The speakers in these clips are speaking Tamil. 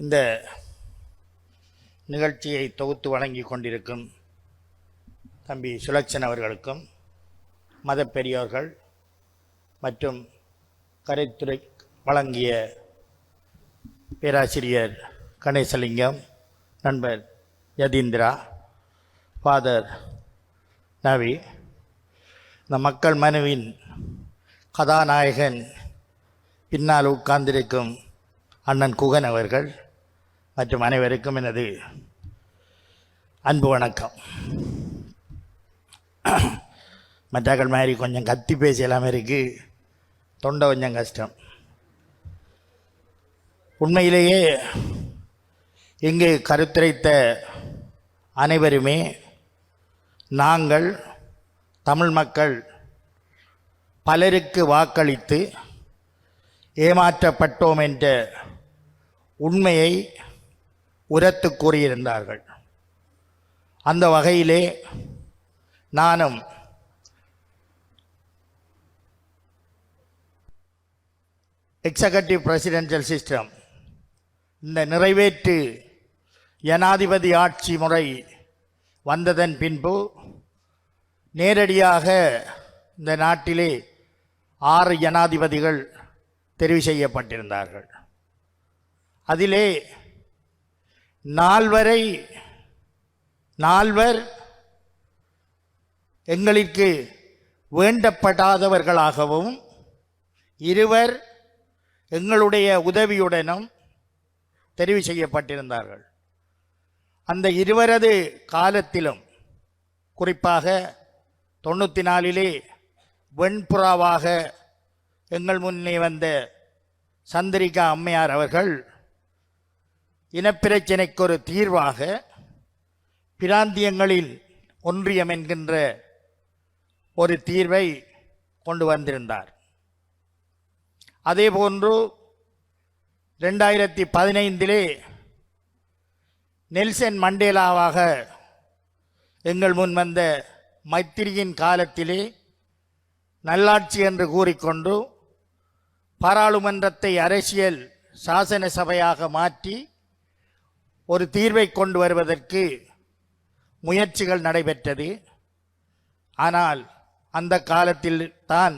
இந்த நிகழ்ச்சியை தொகுத்து வழங்கி கொண்டிருக்கும் தம்பி சுலட்சன் அவர்களுக்கும் மத பெரியோர்கள் மற்றும் கரைத்துறை வழங்கிய பேராசிரியர் கணேசலிங்கம் நண்பர் யதீந்திரா ஃபாதர் நவி இந்த மக்கள் மனுவின் கதாநாயகன் பின்னால் உட்கார்ந்திருக்கும் அண்ணன் குகன் அவர்கள் மற்றும் அனைவருக்கும் எனது அன்பு வணக்கம். மற்றாக்கள் மாதிரி கொஞ்சம் கத்தி பேசலாம் இருக்குது தொண்டை கொஞ்சம் கஷ்டம். உண்மையிலேயே இங்கு கருத்துரைத்த அனைவருமே நாங்கள் தமிழ் மக்கள் பலருக்கு வாக்களித்து ஏமாற்றப்பட்டோம் என்ற உண்மையை உரத்து கூறியிருந்தார்கள் அந்த வகையிலே நானும் எக்ஸகட்டிவ் பிரசிடென்ஷியல் சிஸ்டம் இந்த நிறைவேற்று ஜனாதிபதி ஆட்சி முறை வந்ததன் பின்பு நேரடியாக இந்த நாட்டிலே ஆறு ஜனாதிபதிகள் தெரிவு செய்யப்பட்டிருந்தார்கள். அதிலே நால்வரை நால்வர் எங்களுக்கு வேண்டப்படாதவர்களாகவும் இருவர் எங்களுடைய உதவியுடனும் தெரிவு செய்யப்பட்டிருந்தார்கள். அந்த இருவரது காலத்திலும் குறிப்பாக தொண்ணூற்றி நாலிலே வெண்புறாவாக எங்கள் முன்னே வந்த சந்திரிகா அம்மையார் அவர்கள் இனப்பிரச்சினைக்கு ஒரு தீர்வாக பிராந்தியங்களில் ஒன்றியம் என்கின்ற ஒரு தீர்வை கொண்டு வந்திருந்தார். அதேபோன்று ரெண்டாயிரத்தி பதினைந்திலே நெல்சன் மண்டேலாவாக எங்கள் முன் வந்த மைத்திரியின் காலத்திலே நல்லாட்சி என்று கூறிக்கொண்டு பாராளுமன்றத்தை அரசியல் சாசன சபையாக மாற்றி ஒரு தீர்வை கொண்டு வருவதற்கு முயற்சிகள் நடைபெற்றது. ஆனால் அந்த காலத்தில் தான்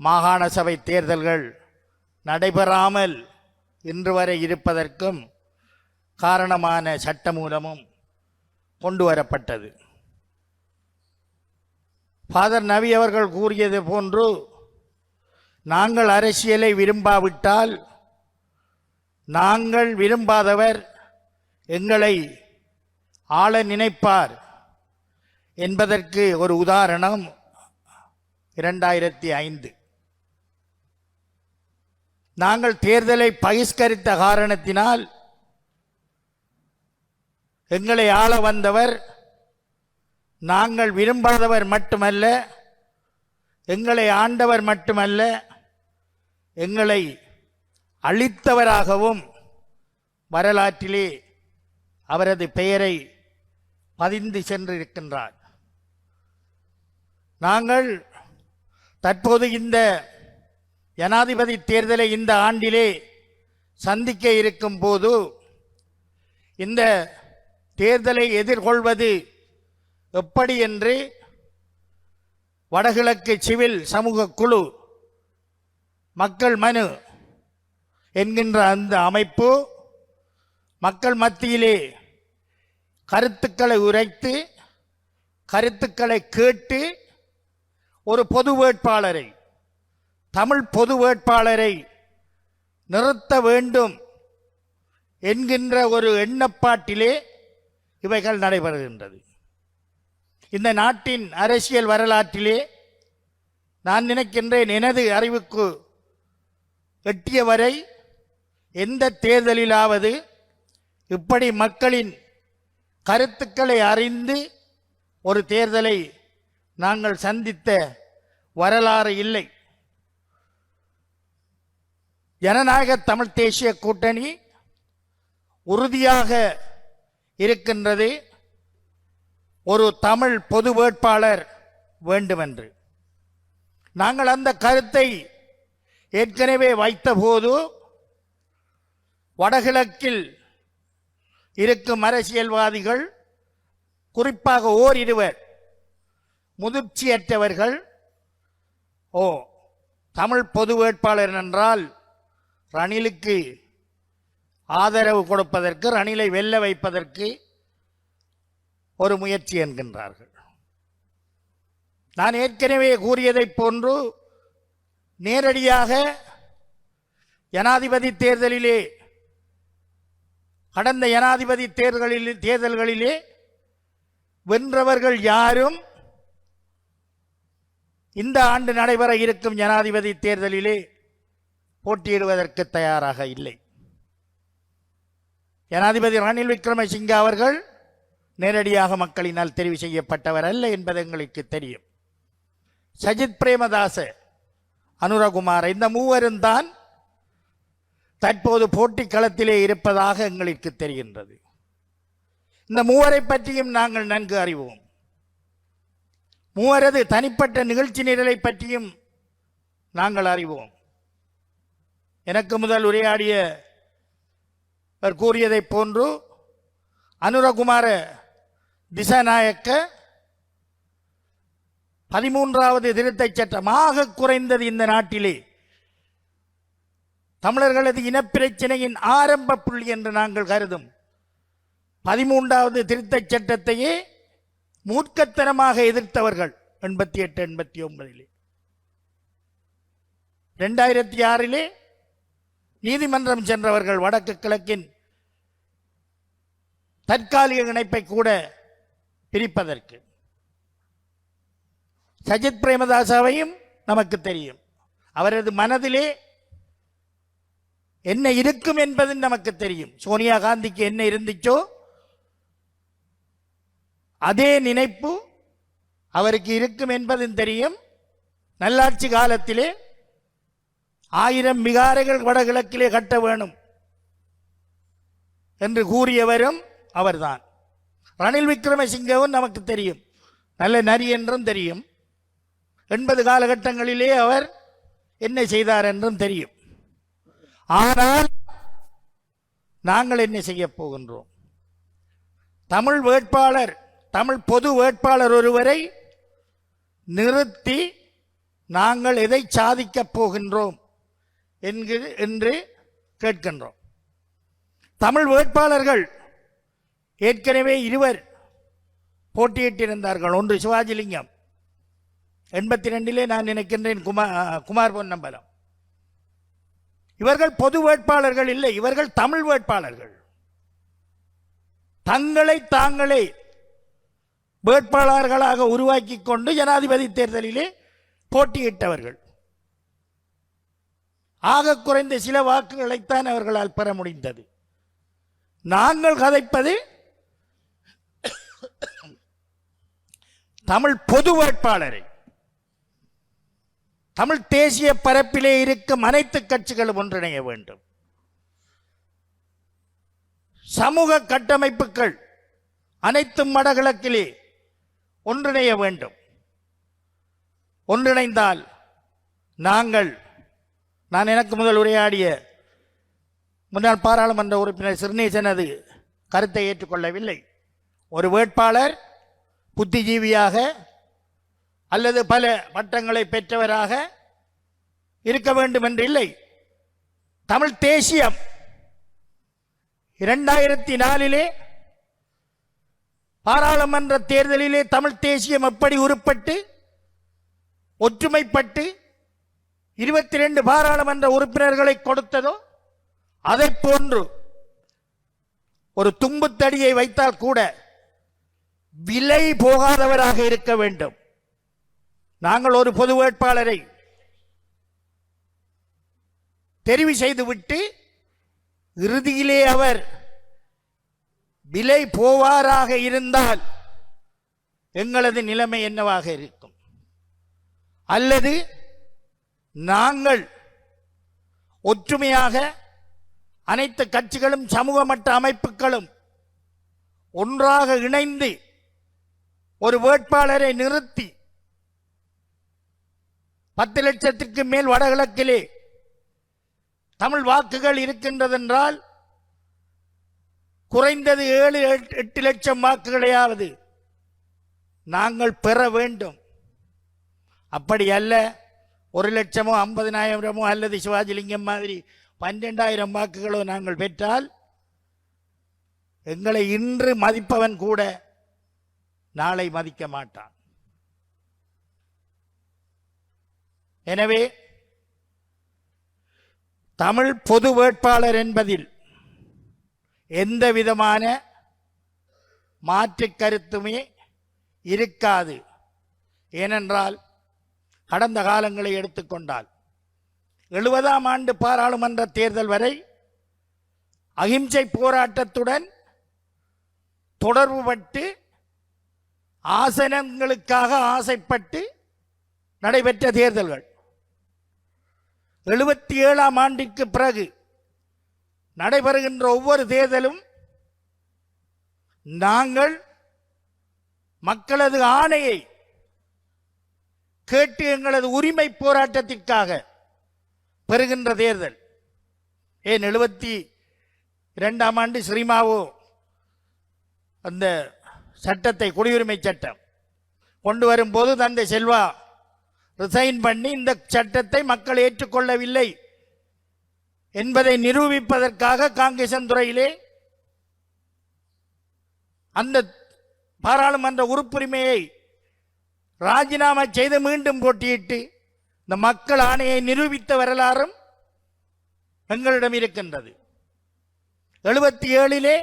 மாகாண சபை தேர்தல்கள் நடைபெறாமல் இன்று வரை இருப்பதற்கும் காரணமான சட்டமூலமும் கொண்டு வரப்பட்டது. ஃபாதர் நவி அவர்கள் கூறியது போன்று நாங்கள் அரசியலை விரும்பாவிட்டால் நாங்கள் விரும்பாதவர் எங்களை ஆள நினைப்பார் என்பதற்கு ஒரு உதாரணம் இரண்டாயிரத்தி ஐந்து. நாங்கள் தேர்தலை பகிஷ்கரித்த காரணத்தினால் எங்களை ஆள வந்தவர் நாங்கள் விரும்பாதவர் மட்டுமல்ல எங்களை ஆண்டவர் மட்டுமல்ல எங்களை அழித்தவராகவும் வரலாற்றிலே அவரது பெயரை பதிந்து சென்றிருக்கின்றார். நாங்கள் தற்போது இந்த ஜனாதிபதி தேர்தலை இந்த ஆண்டிலே சந்திக்க இருக்கும் போது இந்த தேர்தலை எதிர்கொள்வது எப்படி என்று வடகிழக்கு சிவில் சமூக குழு மக்கள் மனு என்கின்ற அந்த அமைப்பு மக்கள் மத்தியிலே கருத்துக்களை உரைத்து கருத்துக்களை கேட்டு ஒரு பொது வேட்பாளரை தமிழ் பொது வேட்பாளரை நிறுத்த வேண்டும் என்கின்ற ஒரு எண்ணப்பாட்டிலே இவைகள் நடைபெறுகின்றது. இந்த நாட்டின் அரசியல் வரலாற்றிலே நான் நினைக்கின்றேன் எனது அறிவுக்கு எட்டிய வரை எந்த தேர்தலிலாவது இப்படி மக்களின் கருத்துக்களை அறிந்து ஒரு தேர்தலை நாங்கள் சந்தித்த வரலாறு இல்லை. ஜனநாயக தமிழ் தேசிய கூட்டணி உறுதியாக இருக்கின்றது ஒரு தமிழ் பொது வேட்பாளர் வேண்டுமென்று. நாங்கள் அந்த கருத்தை ஏற்கனவே வைத்தபோது வடகிழக்கில் இருக்கும் அரசியல்வாதிகள் குறிப்பாக ஓரிருவர் முதிர்ச்சியற்றவர்கள். ஓ தமிழ் பொது வேட்பாளர் என்றால் ரணிலுக்கு ஆதரவு கொடுப்பதற்கு ரணிலை வெல்ல வைப்பதற்கு ஒரு முயற்சி என்கின்றார்கள். நான் ஏற்கனவே கூறியதைப் போன்று நேரடியாக ஜனாதிபதி தேர்தலிலே கடந்த ஜனாதிபதி தேர்தலில் தேர்தல்களிலே வென்றவர்கள் யாரும் இந்த ஆண்டு நடைபெற இருக்கும் ஜனாதிபதி தேர்தலிலே போட்டியிடுவதற்கு தயாராக இல்லை. ஜனாதிபதி ரணில் விக்ரமசிங்கே அவர்கள் நேரடியாக மக்களினால் தெரிவு செய்யப்பட்டவர் அல்ல என்பது எங்களுக்கு தெரியும். சஜித் பிரேமதாச அனுரகுமார் இந்த மூவரும் தான் தற்போது போட்டி களத்திலே இருப்பதாக எங்களுக்கு தெரிகின்றது. இந்த மூவரை பற்றியும் நாங்கள் நன்கு அறிவோம். மூவரது தனிப்பட்ட நிகழ்ச்சி நிரலை பற்றியும் நாங்கள் அறிவோம். எனக்கு முதல் உரையாடிய அவர் கூறியதைப் போன்று அனுரகுமார திசாநாயக்க பதிமூன்றாவது திருத்தச் சட்டமாக குறைந்தது இந்த நாட்டிலே தமிழர்களது இனப்பிரச்சனையின் ஆரம்ப புள்ளி என்று நாங்கள் கருதும். பதிமூன்றாவது திருத்தச் சட்டத்தையே மூர்க்கத்தனமாக எதிர்த்தவர்கள். எண்பத்தி எட்டு எண்பத்தி ஒன்பதிலே ரெண்டாயிரத்தி ஆறிலே நீதிமன்றம் சென்றவர்கள் வடக்கு கிழக்கின் தற்காலிக இணைப்பை கூட பிரிப்பதற்கு. சஜித் பிரேமதாசாவையும் நமக்கு தெரியும். அவரது மனதிலே என்ன இருக்கும் என்பது நமக்கு தெரியும். சோனியா காந்திக்கு என்ன இருந்துச்சோ அதே நினைப்பு அவருக்கு இருக்கும் என்பதும் தெரியும். நல்லாட்சி காலத்திலே ஆயிரம் விகாரைகள் வடகிழக்கிலே கட்ட வேணும் என்று கூறியவரும் அவர்தான். ரணில் விக்ரமசிங்கவும் நமக்கு தெரியும். நல்ல நரி என்றும் தெரியும். எண்பது காலகட்டங்களிலே அவர் என்ன செய்தார் என்றும் தெரியும். ஆனால் நாங்கள் என்ன செய்ய போகின்றோம்? தமிழ் வேட்பாளர் தமிழ் பொது வேட்பாளர் ஒருவரை நிறுத்தி நாங்கள் எதை சாதிக்கப் போகின்றோம் என்கிற என்று கேட்கின்றோம். தமிழ் வேட்பாளர்கள் ஏற்கனவே இருவர் போட்டியிட்டிருந்தார்கள். ஒன்று சிவாஜிலிங்கம். எண்பத்தி ரெண்டிலே நான் நினைக்கின்றேன் குமார் குமார் பொன்னம்பலம் இவர்கள் பொது வேட்பாளர்கள் இல்லை இவர்கள் தமிழ் வேட்பாளர்கள். தங்களை தாங்களே வேட்பாளர்களாக உருவாக்கி கொண்டு ஜனாதிபதி தேர்தலிலே போட்டியிட்டவர்கள். ஆக குறைந்த சில வாக்குகளைத்தான் அவர்களால் பெற முடிந்தது. நாங்கள் கதைப்பது தமிழ் பொது வேட்பாளரை தமிழ் தேசிய பரப்பிலே இருக்கும் அனைத்து கட்சிகளும் ஒன்றிணைய வேண்டும். சமூக கட்டமைப்புகள் அனைத்தும் வடகிழக்கிலே ஒன்றிணைய வேண்டும். ஒன்றிணைந்தால் நாங்கள் நான் எனக்கு முதல் உரையாடிய முன்னாள் பாராளுமன்ற உறுப்பினர் சிறுநேசனது கருத்தை ஏற்றுக்கொள்ளவில்லை. ஒரு வேட்பாளர் புத்திஜீவியாக அல்லது பல பட்டங்களை பெற்றவராக இருக்க வேண்டும் என்று இல்லை தமிழ் தேசியம் இரண்டாயிரத்தி நாலிலே பாராளுமன்ற தேர்தலிலே தமிழ் தேசியம் எப்படி உருப்பட்டு ஒற்றுமைப்பட்டு இருபத்தி ரெண்டு பாராளுமன்ற உறுப்பினர்களை கொடுத்ததோ அதை போன்று ஒரு தும்புத்தடியை வைத்தால் கூட விலை போகாதவராக இருக்க வேண்டும். நாங்கள் ஒரு பொது வேட்பாளரை தெரிவு செய்துவிட்டு இறுதியிலே அவர் விலை போவாராக இருந்தால் எங்களது நிலைமை என்னவாக இருக்கும்? அல்லது நாங்கள் ஒற்றுமையாக அனைத்து கட்சிகளும் சமூக மட்ட அமைப்புகளும் ஒன்றாக இணைந்து ஒரு வேட்பாளரை நிறுத்தி பத்து லட்சத்திற்கு மேல் வடகிழக்கிலே தமிழ் வாக்குகள் இருக்கின்றதென்றால் குறைந்தது ஏழு எட்டு- எட்டு லட்சம் வாக்குகளையாவது நாங்கள் பெற வேண்டும். அப்படி அல்ல ஒரு லட்சமோ ஐம்பதினாயிரமோ அல்லது சிவாஜிலிங்கம் மாதிரி பன்னெண்டாயிரம் வாக்குகளோ நாங்கள் பெற்றால் எங்களை இன்று மதிப்பவன் கூட நாளை மதிக்க மாட்டான். எனவே தமிழ் பொது வேட்பாளர் என்பதில் எந்த விதமான மாற்று கருத்துமே இருக்காது. ஏனென்றால் கடந்த காலங்களை எடுத்துக்கொண்டால் எழுபதாம் ஆண்டு பாராளுமன்ற தேர்தல் வரை அகிம்சை போராட்டத்துடன் தொடர்புபட்டு ஆசனங்களுக்காக ஆசைப்பட்டு நடைபெற்ற தேர்தல்கள். எழுபத்தி ஏழாம் ஆண்டிற்கு பிறகு நடைபெறுகின்ற ஒவ்வொரு தேர்தலும் நாங்கள் மக்களது ஆணையை கேட்டு எங்களது உரிமை போராட்டத்திற்காக பெறுகின்ற தேர்தல். ஏன் எழுபத்தி இரண்டாம் ஆண்டு ஸ்ரீமாவோ அந்த சட்டத்தை குடியுரிமை சட்டம் கொண்டு வரும்போது தந்தை செல்வா ரிசைன் பண்ணி இந்த சட்டத்தை மக்கள் ஏற்றுக்கொள்ளவில்லை என்பதை நிரூபிப்பதற்காக காங்கேசன் துறையிலே அந்த பாராளுமன்ற உறுப்புரிமையை ராஜினாமா செய்து மீண்டும் போட்டியிட்டு இந்த மக்கள் ஆணையை நிரூபித்த வரலாறும் எங்களிடம் இருக்கின்றது. எழுபத்தி ஏழிலே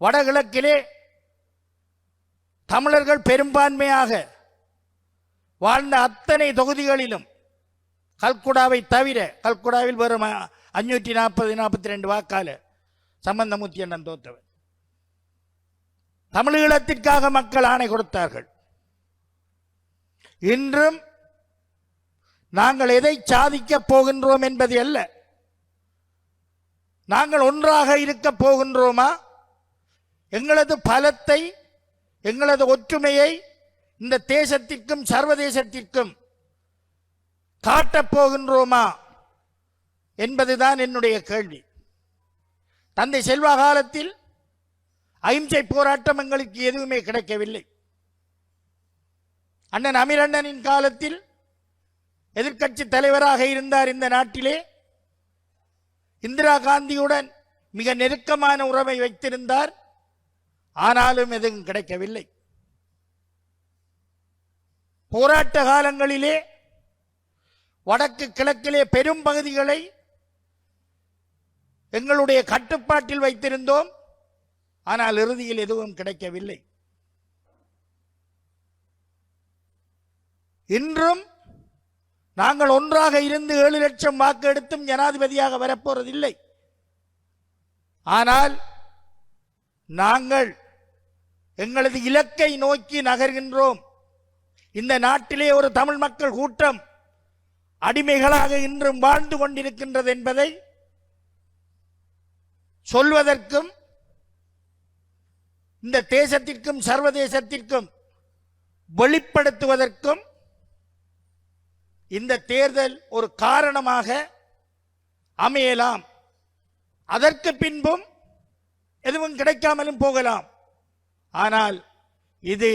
வடகிழக்கிலே தமிழர்கள் பெரும்பான்மையாக வாழ்ந்த அத்தனை தொகுதிகளிலும் கல்குடாவை தவிர கல்குடாவில் வெறும் அஞ்சூற்றி நாற்பது நாற்பத்தி ரெண்டு வாக்காள சம்பந்தமூர்த்தி அண்ணன் தோத்தவர். தமிழீழத்திற்காக மக்கள் ஆணை கொடுத்தார்கள். இன்றும் நாங்கள் எதை சாதிக்கப் போகின்றோம் என்பது அல்ல. நாங்கள் ஒன்றாக இருக்கப் போகின்றோமா? எங்களது பலத்தை எங்களது ஒற்றுமையை இந்த தேசத்திற்கும் சர்வதேசத்திற்கும் காட்டப் போகின்றோமா என்பதுதான் என்னுடைய கேள்வி. தந்தை செல்வா காலத்தில் அகிம்சை போராட்டம் எங்களுக்கு எதுவுமே கிடைக்கவில்லை. அண்ணன் அமீரண்ணனின் காலத்தில் எதிர்க்கட்சி தலைவராக இருந்தார் இந்த நாட்டிலே. இந்திரா காந்தியுடன் மிக நெருக்கமான உறவை வைத்திருந்தார். ஆனாலும் எதுவும் கிடைக்கவில்லை. போராட்ட காலங்களிலே வடக்கு கிழக்கிலே பெரும் பகுதிகளை எங்களுடைய கட்டுப்பாட்டில் வைத்திருந்தோம். ஆனால் இறுதியில் எதுவும் கிடைக்கவில்லை. இன்றும் நாங்கள் ஒன்றாக இருந்து ஏழு லட்சம் வாக்கு எடுத்தும் ஜனாதிபதியாக வரப்போறதில்லை. ஆனால் நாங்கள் எங்களது இலக்கை நோக்கி நகர்கின்றோம். இந்த நாட்டிலே ஒரு தமிழ் மக்கள் கூட்டம் அடிமைகளாக இன்றும் வாழ்ந்து கொண்டிருக்கின்றது என்பதை சொல்வதற்கும் இந்த தேசத்திற்கும் சர்வதேசத்திற்கும் வெளிப்படுத்துவதற்கும் இந்த தேர்தல் ஒரு காரணமாக அமையலாம். அதற்கு பின்பும் எதுவும் கிடைக்காமலும் போகலாம். ஆனால் இது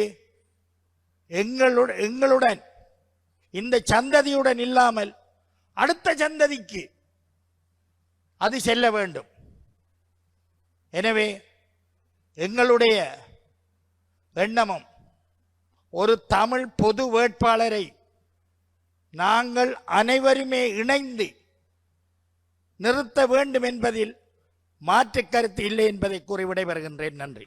எங்களுடன் எங்களுடன் இந்த சந்ததியுடன் இல்லாமல் அடுத்த சந்ததிக்கு அது செல்ல வேண்டும். எனவே எங்களுடைய எண்ணமும் ஒரு தமிழ் பொது வேட்பாளரை நாங்கள் அனைவருமே இணைந்து நிறுத்த வேண்டும் என்பதில் மாற்றுக் கருத்து இல்லை என்பதை கூறி விடைபெறுகின்றேன். நன்றி.